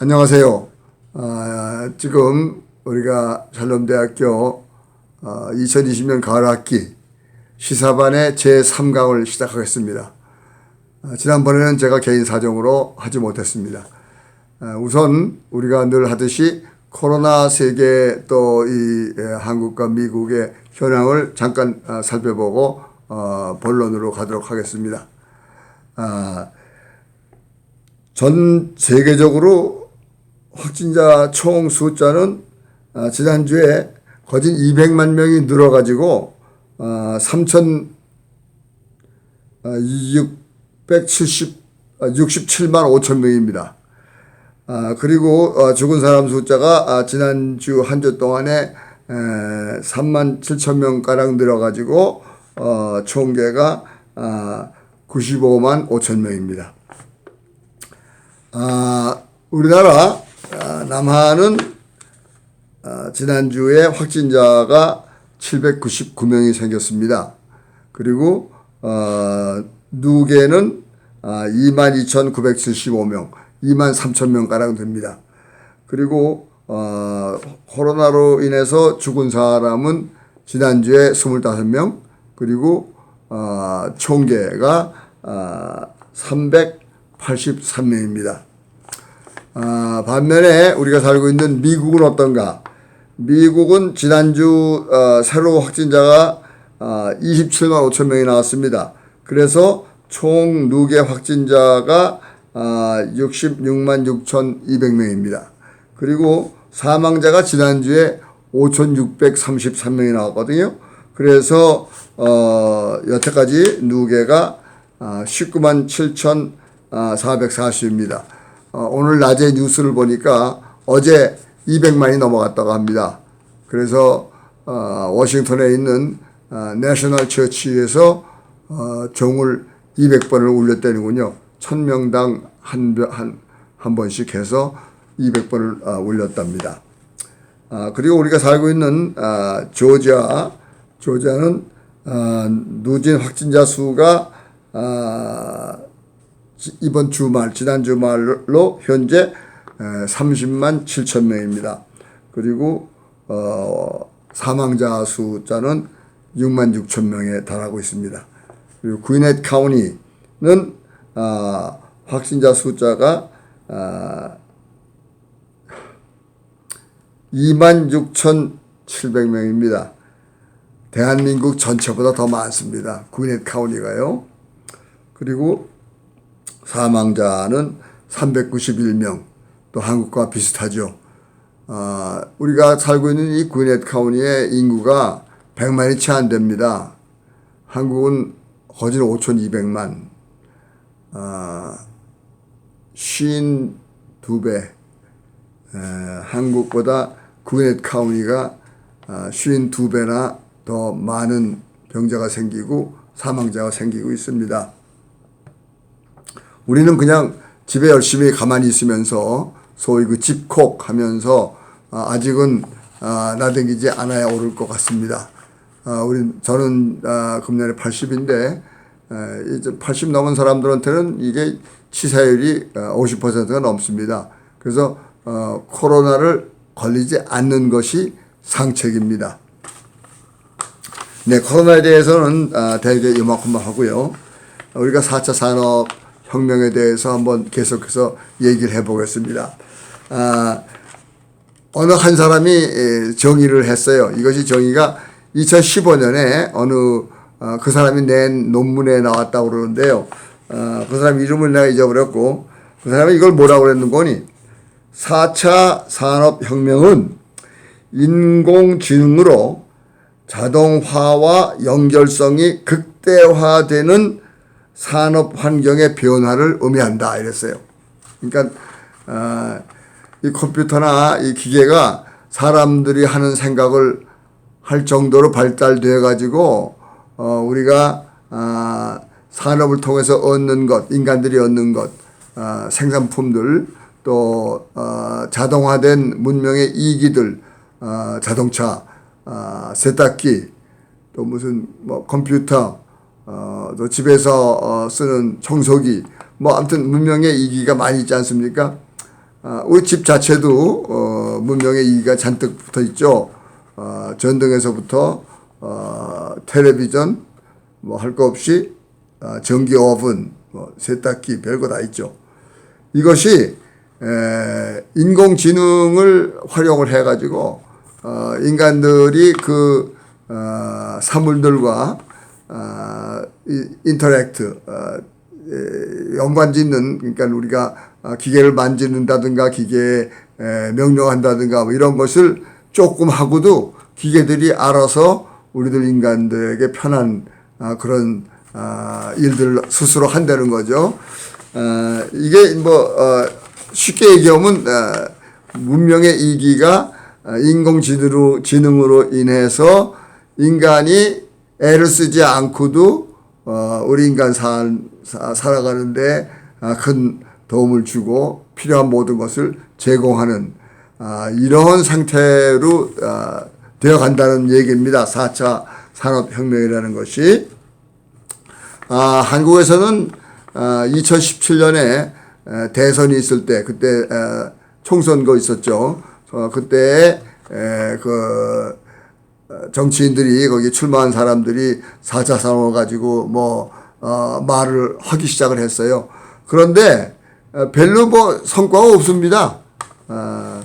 안녕하세요. 아, 지금 우리가 샬롬대학교 어, 2020년 가을학기 시사반의 제3강을 시작하겠습니다. 아, 지난번에는 제가 개인 사정으로 하지 못했습니다. 아, 우선 우리가 늘 하듯이 코로나 세계 또 이 한국과 미국의 현황을 잠깐 아, 살펴보고 어, 본론으로 가도록 하겠습니다. 아, 전 세계적으로 확진자 총 숫자는 아, 지난주에 거진 200만 명이 늘어가지고 아, 3천 670 67만 5천 명입니다. 아, 그리고 어, 죽은 사람 숫자가 아, 지난주 한 주 동안에 에, 3만 7천 명가량 늘어가지고 어, 총계가 아, 95만 5천 명입니다. 아, 우리나라 아, 남한은 아, 지난주에 확진자가 799명이 생겼습니다. 그리고 어, 누계는 아, 22,975명, 2만 3천 명가량 됩니다. 그리고 어, 코로나로 인해서 죽은 사람은 지난주에 25명, 그리고 어, 총계가 어, 383명입니다. 아, 반면에 우리가 살고 있는 미국은 어떤가? 미국은 지난주 어, 새로 확진자가 어, 27만 5천 명이 나왔습니다. 그래서 총 누계 확진자가 어, 66만 6,200명입니다. 그리고 사망자가 지난주에 5,633명이 나왔거든요. 그래서 어, 여태까지 누계가 어, 19만 7,440입니다. 어, 오늘 낮에 뉴스를 보니까 어제 200만이 넘어갔다고 합니다. 그래서 어, 워싱턴에 있는 어, 내셔널 처치에서 어, 종을 200번을 울렸다는군요. 1000명당 한, 한, 한 번씩 해서 200번을 어, 울렸답니다. 아, 그리고 우리가 살고 있는 아, 조지아, 조지아는 아, 누진 확진자 수가 아, 지- 이번 주말, 지난 주말로 현재 에, 30만 7천 명입니다. 그리고 어, 사망자 숫자는 6만 6천 명에 달하고 있습니다. 그리고 구이넷 카운티는 아, 확진자 숫자가 아, 26,700명입니다. 대한민국 전체보다 더 많습니다. 구이넷 카운티가요. 그리고 사망자는 391명, 또 한국과 비슷하죠. 아, 우리가 살고 있는 이 구이넷 카운티의 인구가 100만이 채 안 됩니다. 한국은 거진 5,200만, 아, 52배, 에, 한국보다 구이넷 카운티가 아, 52배나 더 많은 병자가 생기고 사망자가 생기고 있습니다. 우리는 그냥 집에 열심히 가만히 있으면서 소위 그 집콕 하면서 아, 아직은 아, 나대기지 않아야 오를 것 같습니다. 아, 저는 아, 금년에 80인데 이제 80 넘은 사람들한테는 이게 치사율이 50%가 넘습니다. 그래서 어, 코로나를 걸리지 않는 것이 상책입니다. 네, 코로나에 대해서는 아, 대개 이만큼만 하고요. 우리가 4차 산업 혁명에 대해서 한번 계속해서 얘기를 해보겠습니다. 아, 어느 한 사람이 에, 정의를 했어요. 이것이 정의가 2015년에 어느 어, 그 사람이 낸 논문에 나왔다고 그러는데요. 어, 그 사람 이름을 내가 잊어버렸고 그 사람이 이걸 뭐라고 그랬는 거니? 4차 산업혁명은 인공지능으로 자동화와 연결성이 극대화되는 산업 환경의 변화를 의미한다 이랬어요. 그러니까 어, 이 컴퓨터나 이 기계가 사람들이 하는 생각을 할 정도로 발달되어 가지고 어, 우리가 아, 산업을 통해서 얻는 것, 인간들이 얻는 것, 아, 생산품들 또 어, 자동화된 문명의 이기들, 어, 자동차, 아, 세탁기, 또 무슨 뭐 컴퓨터, 어, 또 집에서 어, 쓰는 청소기, 뭐 아무튼 문명의 이기가 많이 있지 않습니까? 아, 우리 집 자체도 어, 문명의 이기가 잔뜩 붙어 있죠. 어, 전등에서부터 어, 텔레비전 뭐 할 거 없이 어, 전기 오븐, 뭐 세탁기 별거 다 있죠. 이것이 에, 인공지능을 활용을 해가지고 어, 인간들이 그 어, 사물들과 어, 이- 인터랙트 어, 에, 연관짓는 그러니까 우리가 어, 기계를 만지는다든가 기계에 에, 명령한다든가 뭐 이런 것을 조금 하고도 기계들이 알아서 우리들 인간들에게 편한 아, 그런 아, 일들을 스스로 한다는 거죠. 어, 이게 뭐 어, 쉽게 얘기하면 어, 문명의 이기가 어, 인공지능으로 지능으로 인해서 인간이 애를 쓰지 않고도 어, 우리 인간 살, 사, 살아가는데 아, 큰 도움을 주고 필요한 모든 것을 제공하는 아, 이런 상태로 아, 되어 간다는 얘기입니다. 4차 산업혁명이라는 것이. 아, 한국에서는 아, 2017년에 대선이 있을 때 그때 에, 총선거 있었죠. 어, 그때 에, 그 어, 정치인들이 거기 출마한 사람들이 4차 산업을 가지고 뭐 어, 말을 하기 시작을 했어요. 그런데 어, 별로 뭐 성과가 없습니다. 아,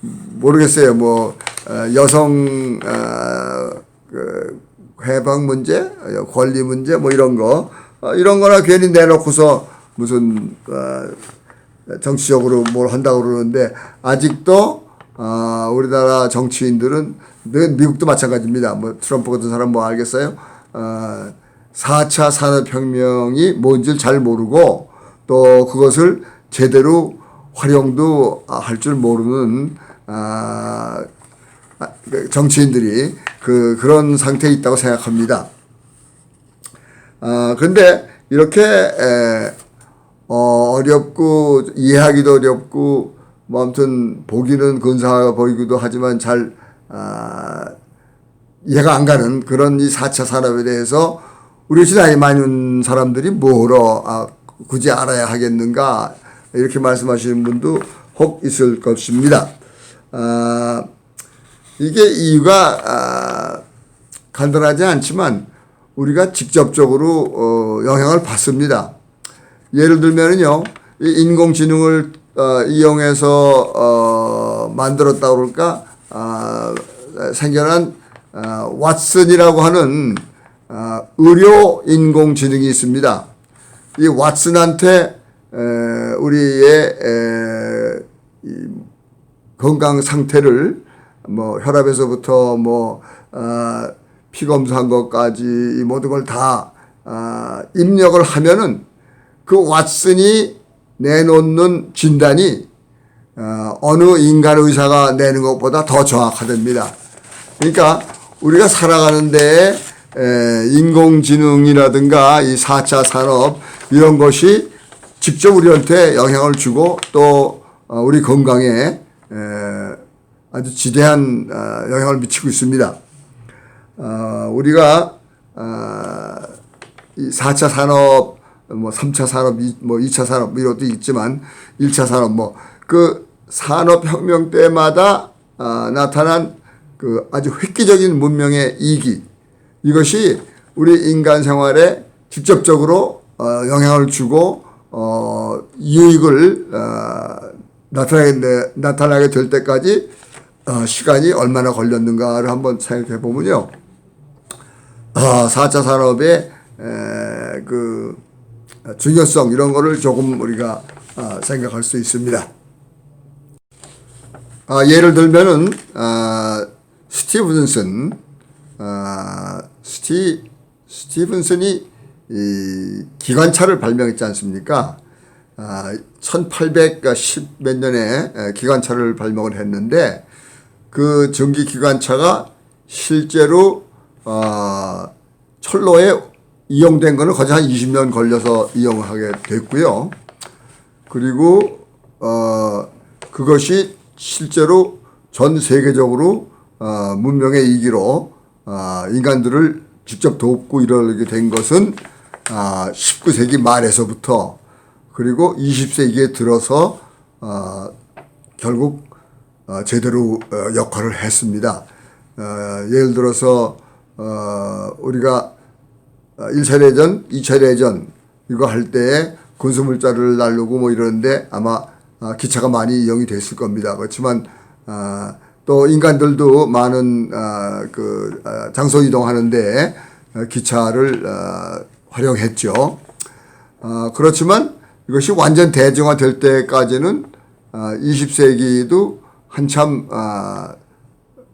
모르겠어요. 뭐 어, 여성 어, 그 해방 문제, 어, 권리 문제 뭐 이런 거 어, 이런 거나 괜히 내놓고서 무슨 어, 정치적으로 뭘 한다고 그러는데 아직도 어, 우리나라 정치인들은 늘 미국도 마찬가지입니다. 뭐 트럼프 같은 사람 뭐 알겠어요? 어, 4차 산업혁명이 뭔지를 잘 모르고 또 그것을 제대로 활용도 할 줄 모르는 아, 아, 그 정치인들이 그 그런 상태에 있다고 생각합니다. 아, 근데 이렇게 에, 어, 어렵고 이해하기도 어렵고 뭐 아무튼 보기는 근사해 보이기도 하지만 잘 아, 이해가 안 가는 그런 이 4차 산업에 대해서 우리 시 나이 많은 사람들이 뭐로 아, 굳이 알아야 하겠는가 이렇게 말씀하시는 분도 혹 있을 것입니다. 아, 이게 이유가 아, 간단하지 않지만 우리가 직접적으로 어, 영향을 받습니다. 예를 들면은요, 이 인공지능을 어, 이용해서 어, 만들었다 그럴까 아, 생겨난 아, 왓슨이라고 하는 아, 의료 인공지능이 있습니다. 이 왓슨한테 에, 우리의 에, 이 건강 상태를 뭐 혈압에서부터 뭐 아, 피 검사한 것까지 이 모든 걸다 아, 입력을 하면은 그 왓슨이 내놓는 진단이 어, 어느 인간 의사가 내는 것보다 더 정확하답니다. 그러니까 우리가 살아가는 데 에, 인공지능이라든가 이 4차 산업 이런 것이 직접 우리한테 영향을 주고 또 어, 우리 건강에 에, 아주 지대한 어, 영향을 미치고 있습니다. 어, 우리가 어, 이 4차 산업, 뭐 3차 산업, 이- 뭐 2차 산업 이런 것도 있지만 1차 산업 뭐 그 산업혁명 때마다 아, 나타난 그 아주 획기적인 문명의 이기 이것이 우리 인간 생활에 직접적으로 어, 영향을 주고 어, 유익을 어, 나타나게, 돼- 나타나게 될 때까지 어, 시간이 얼마나 걸렸는가를 한번 생각해 보면요. 아, 4차 산업의 에, 그 중요성 이런 거를 조금 우리가 아, 생각할 수 있습니다. 아, 예를 들면은 아, 스티븐슨 아, 스티 스티븐슨이 이 기관차를 발명했지 않습니까? 아, 1810몇 년에 에, 기관차를 발명을 했는데 그 전기 기관차가 실제로 어, 철로에 이용된 거는 거의 한 20년 걸려서 이용하게 됐고요. 그리고 어, 그것이 실제로 전 세계적으로 어, 문명의 이기로 어, 인간들을 직접 돕고 이러게 된 것은 아, 19세기 말에서부터 그리고 20세기에 들어서 어, 결국 어, 제대로 어, 역할을 했습니다. 어, 예를 들어서 어, 우리가 1차 대전, 2차 대전 이거 할때 군수물자를 날르고 뭐 이러는데 아마 아, 기차가 많이 이용이 됐을 겁니다. 그렇지만 아, 또 인간들도 많은 아, 그 아, 장소 이동하는데 어, 기차를 아, 활용했죠. 아, 그렇지만 이것이 완전 대중화 될 때까지는 아, 20세기도 한참 아,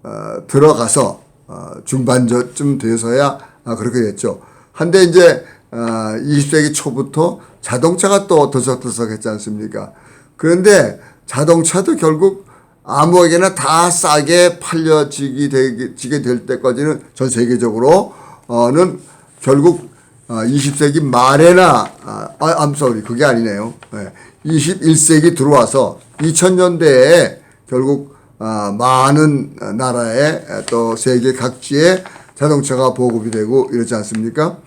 어, 들어가서 어, 중반쯤 돼서야 아, 그렇게 됐죠. 한데 이제 어, 20세기 초부터 자동차가 또 들썩들썩했지 않습니까? 그런데 자동차도 결국 아무에게나 다 싸게 팔려지게 되게 될 때까지는 전 세계적으로는 결국 어, 20세기 말에나 아, 아, I'm sorry 그게 아니네요. 예. 21세기 들어와서 2000년대에 결국 아, 많은 나라에 또 세계 각지에 자동차가 보급이 되고 이러지 않습니까?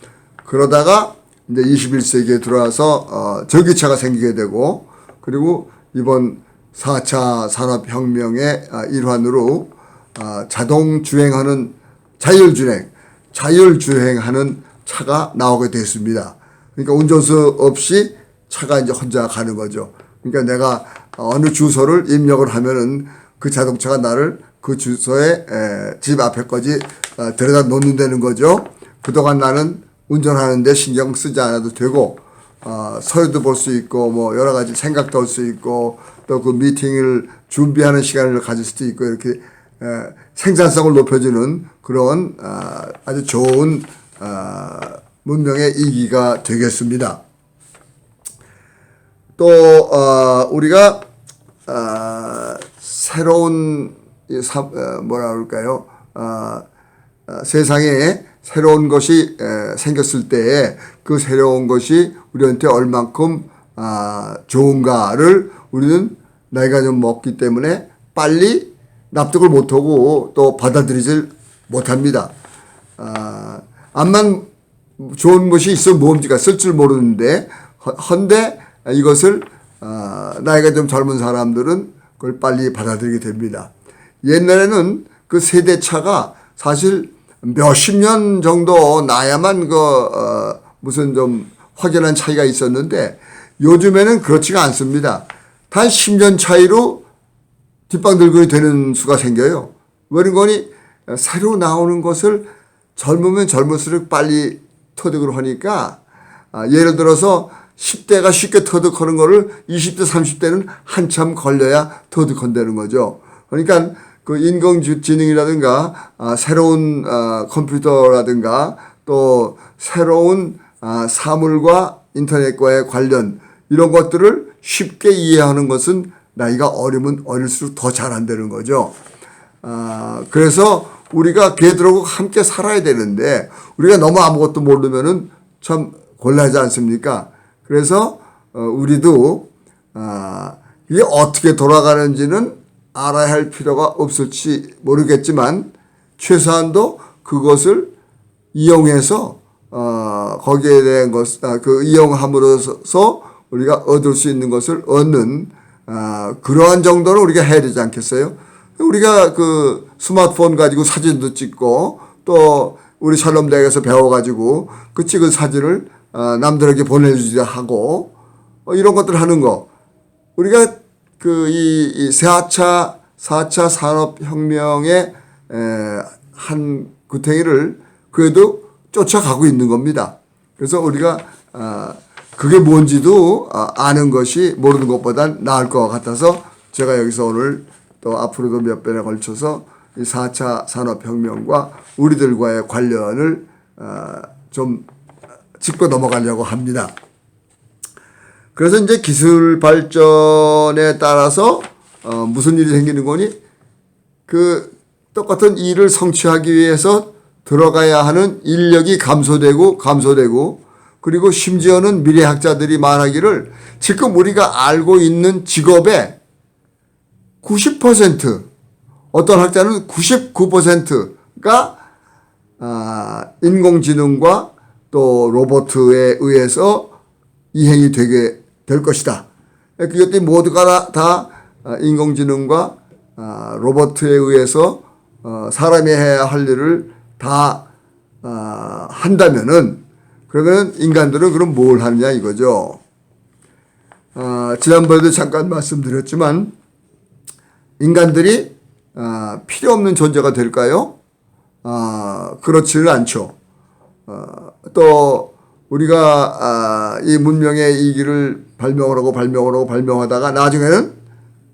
그러다가 이제 21세기에 들어와서 어, 전기차가 생기게 되고 그리고 이번 4차 산업혁명의 아, 일환으로 아, 자동 주행하는 자율주행, 자율주행하는 차가 나오게 됐습니다. 그러니까 운전수 없이 차가 이제 혼자 가는 거죠. 그러니까 내가 어느 주소를 입력을 하면은 그 자동차가 나를 그 주소에 에, 집 앞에까지 어, 데려다 놓는다는 거죠. 그동안 나는 운전하는데 신경 쓰지 않아도 되고 어, 서류도 볼 수 있고 뭐 여러 가지 생각도 할 수 있고 또 그 미팅을 준비하는 시간을 가질 수도 있고 이렇게 에, 생산성을 높여주는 그런 어, 아주 좋은 어, 문명의 이기가 되겠습니다. 또 어, 우리가 어, 새로운 이 사, 어, 뭐라 그럴까요? 어, 어, 세상에 새로운 것이 에, 생겼을 때에 그 새로운 것이 우리한테 얼만큼 아, 좋은가를 우리는 나이가 좀 먹기 때문에 빨리 납득을 못하고 또 받아들이질 못합니다. 아, 암만 좋은 것이 있어 뭡니까 쓸줄 모르는데 헌- 헌데 이것을 아, 나이가 좀 젊은 사람들은 그걸 빨리 받아들이게 됩니다. 옛날에는 그 세대차가 사실 몇십 년 정도 나야만 그 어, 무슨 좀 확연한 차이가 있었는데 요즘에는 그렇지가 않습니다. 단 10년 차이로 뒷방들근이 되는 수가 생겨요. 왜는 거니 새로 나오는 것을 젊으면 젊을수록 빨리 터득을 하니까 아, 예를 들어서 10대가 쉽게 터득하는 거를 20대, 30대는 한참 걸려야 터득한다는 거죠. 그러니까 그 인공지능이라든가 아, 새로운 아, 컴퓨터라든가 또 새로운 아, 사물과 인터넷과의 관련 이런 것들을 쉽게 이해하는 것은 나이가 어리면 어릴수록 더 잘한다는 거죠. 아, 그래서 우리가 걔들하고 함께 살아야 되는데 우리가 너무 아무것도 모르면은 참 곤란하지 않습니까? 그래서 어, 우리도 아, 이게 어떻게 돌아가는지는 알아야 할 필요가 없을지 모르겠지만 최소한도 그것을 이용해서 어, 거기에 대한 것, 아, 그 이용함으로써 우리가 얻을 수 있는 것을 얻는 아, 그러한 정도는 우리가 해야 되지 않겠어요? 우리가 그 스마트폰 가지고 사진도 찍고 또 우리 샬롬대학에서 배워가지고 그 찍은 사진을 아, 남들에게 보내주기도 하고 어, 이런 것들 하는 거 우리가 그이 이 4차 4차 산업혁명의 에, 한 구탱이를 그래도 쫓아가고 있는 겁니다. 그래서 우리가 아, 그게 뭔지도 아, 아는 것이 모르는 것보단 나을 것 같아서 제가 여기서 오늘 또 앞으로도 몇 번에 걸쳐서 이 4차 산업혁명과 우리들과의 관련을 아, 좀 짚고 넘어가려고 합니다. 그래서 이제 기술 발전에 따라서 어, 무슨 일이 생기는 거니? 그 똑같은 일을 성취하기 위해서 들어가야 하는 인력이 감소되고 감소되고 그리고 심지어는 미래학자들이 말하기를 지금 우리가 알고 있는 직업의 90% 어떤 학자는 99%가 아, 인공지능과 또 로봇에 의해서 이행이 되게 될 것이다. 그것들이 모두가 다 아, 인공지능과 아, 로봇에 의해서 어, 사람이 해야 할 일을 다 아, 한다면은 그러면 인간들은 그럼 뭘 하느냐 이거죠. 아, 지난번에도 잠깐 말씀드렸지만 인간들이 아, 필요 없는 존재가 될까요? 아, 그렇지는 않죠. 어, 또 우리가 아, 이 문명의 이 길을 발명을 하고 발명을 하고 발명하다가 나중에는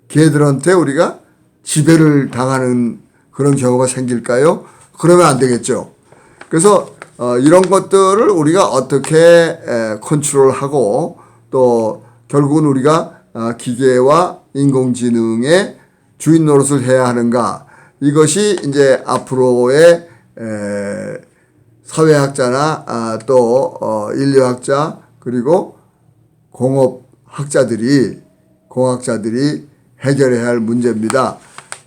걔들한테 우리가 지배를 당하는 그런 경우가 생길까요? 그러면 안 되겠죠. 그래서 어, 이런 것들을 우리가 어떻게 에, 컨트롤하고 또 결국은 우리가 아, 기계와 인공지능의 주인 노릇을 해야 하는가 이것이 이제 앞으로의 에, 사회학자나 아, 또 어, 인류학자 그리고 공업학자들이 공학자들이 해결해야 할 문제입니다.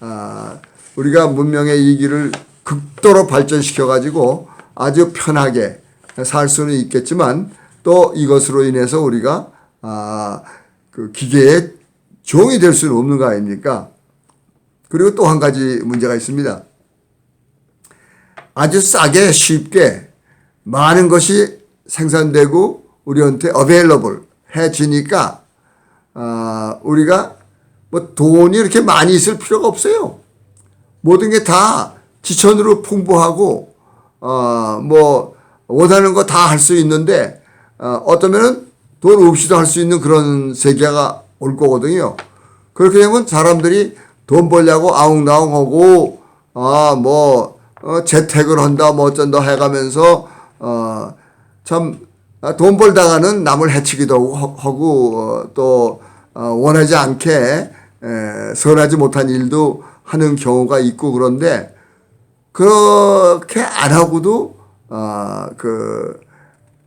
아, 우리가 문명의 이 길을 극도로 발전시켜 가지고 아주 편하게 살 수는 있겠지만 또 이것으로 인해서 우리가 아, 그 기계의 종이 될 수는 없는 거 아닙니까? 그리고 또 한 가지 문제가 있습니다. 아주 싸게 쉽게 많은 것이 생산되고 우리한테 available 해지니까 아, 우리가 뭐 돈이 이렇게 많이 있을 필요가 없어요. 모든 게 다 지천으로 풍부하고 어, 뭐 원하는 거 다 할 수 있는데 어, 어떠면은 돈 없이도 할 수 있는 그런 세계가 올 거거든요. 그렇게 되면 사람들이 돈 벌려고 아웅다웅하고 아뭐 어, 재택을 한다 뭐 어쩐다 해가면서 어 참 돈 벌다가는 남을 해치기도 하고, 어, 또 어, 원하지 않게 에, 선하지 못한 일도 하는 경우가 있고 그런데 그렇게 안 하고도 어그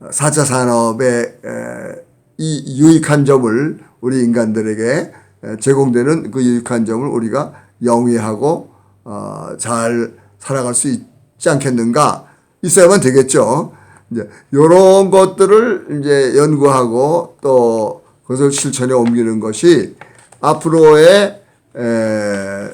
4차 산업의 에, 이 유익한 점을 우리 인간들에게 에, 제공되는 그 유익한 점을 우리가 영위하고 어, 잘 살아갈 수 있지 않겠는가 있어야만 되겠죠. 이제 이런 것들을 이제 연구하고 또 그것을 실천에 옮기는 것이 앞으로의 에,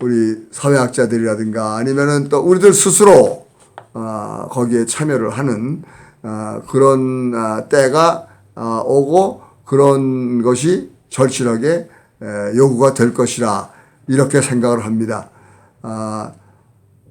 우리 사회학자들이라든가 아니면은 또 우리들 스스로 아, 거기에 참여를 하는 아, 그런 아, 때가 아, 오고 그런 것이 절실하게 에, 요구가 될 것이라 이렇게 생각을 합니다. 아,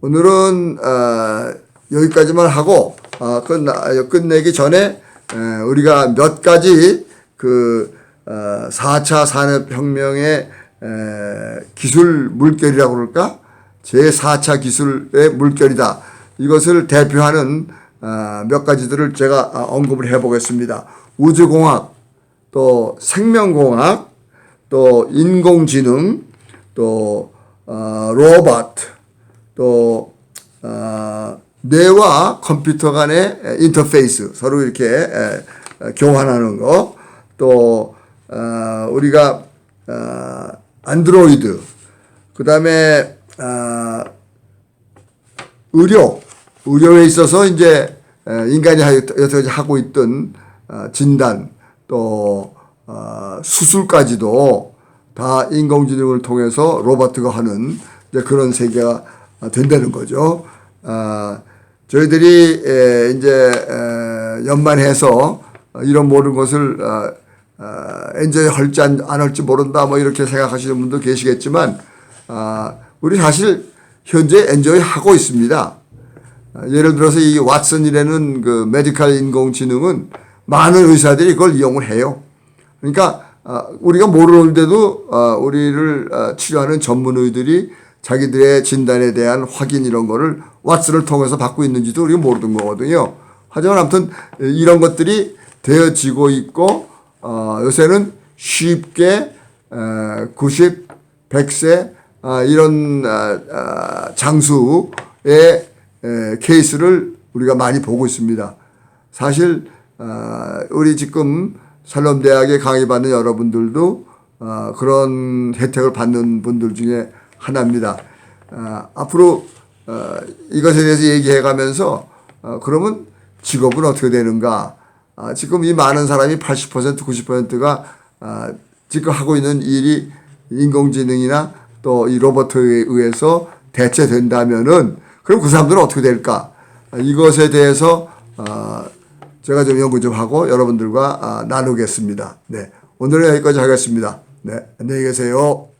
오늘은 어, 여기까지만 하고 어, 끝나, 끝내기 전에 에, 우리가 몇 가지 그 어, 4차 산업혁명의 에, 기술 물결이라고 그럴까? 제4차 기술의 물결이다. 이것을 대표하는 어, 몇 가지들을 제가 어, 언급을 해보겠습니다. 우주공학, 또 생명공학, 또 인공지능, 또 어, 로봇, 또 어, 뇌와 컴퓨터 간의 인터페이스 서로 이렇게 교환하는 거, 또 어, 우리가 어, 안드로이드, 그 다음에 어, 의료, 의료에 있어서 이제 에, 인간이 하- 여태까지 하고 있던 어, 진단, 또 어, 수술까지도 다 인공지능을 통해서 로봇가 하는 그런 세계가 된다는 거죠. 아, 저희들이 에, 이제 에, 연만해서 이런 모든 것을 어, 어, 엔저이 할지 안, 안 할지 모른다 뭐 이렇게 생각하시는 분도 계시겠지만 아, 우리 사실 현재 엔저이 하고 있습니다. 아, 예를 들어서 이 왓슨이라는 그 메디컬 인공지능은 많은 의사들이 그걸 이용을 해요. 그러니까 아, 우리가 모르는데도 아, 우리를 아, 치료하는 전문의들이 자기들의 진단에 대한 확인 이런 거를 왓슨을 통해서 받고 있는지도 우리가 모르는 거거든요. 하지만 아무튼 이런 것들이 되어지고 있고 어, 요새는 쉽게 어, 90, 100세 아, 이런 아, 아, 장수의 에, 케이스를 우리가 많이 보고 있습니다. 사실 아, 우리 지금 살롬대학에 강의받는 여러분들도 아, 그런 혜택을 받는 분들 중에 하나입니다. 아, 앞으로 어, 이것에 대해서 얘기해 가면서 어, 그러면 직업은 어떻게 되는가? 아, 지금 이 많은 사람이 80% 90%가 아, 지금 하고 있는 일이 인공지능이나 또 이 로봇에 의해서 대체된다면은 그럼 그 사람들은 어떻게 될까? 아, 이것에 대해서 아, 제가 좀 연구 좀 하고 여러분들과 아, 나누겠습니다. 네. 오늘은 여기까지 하겠습니다. 네. 안녕히 계세요.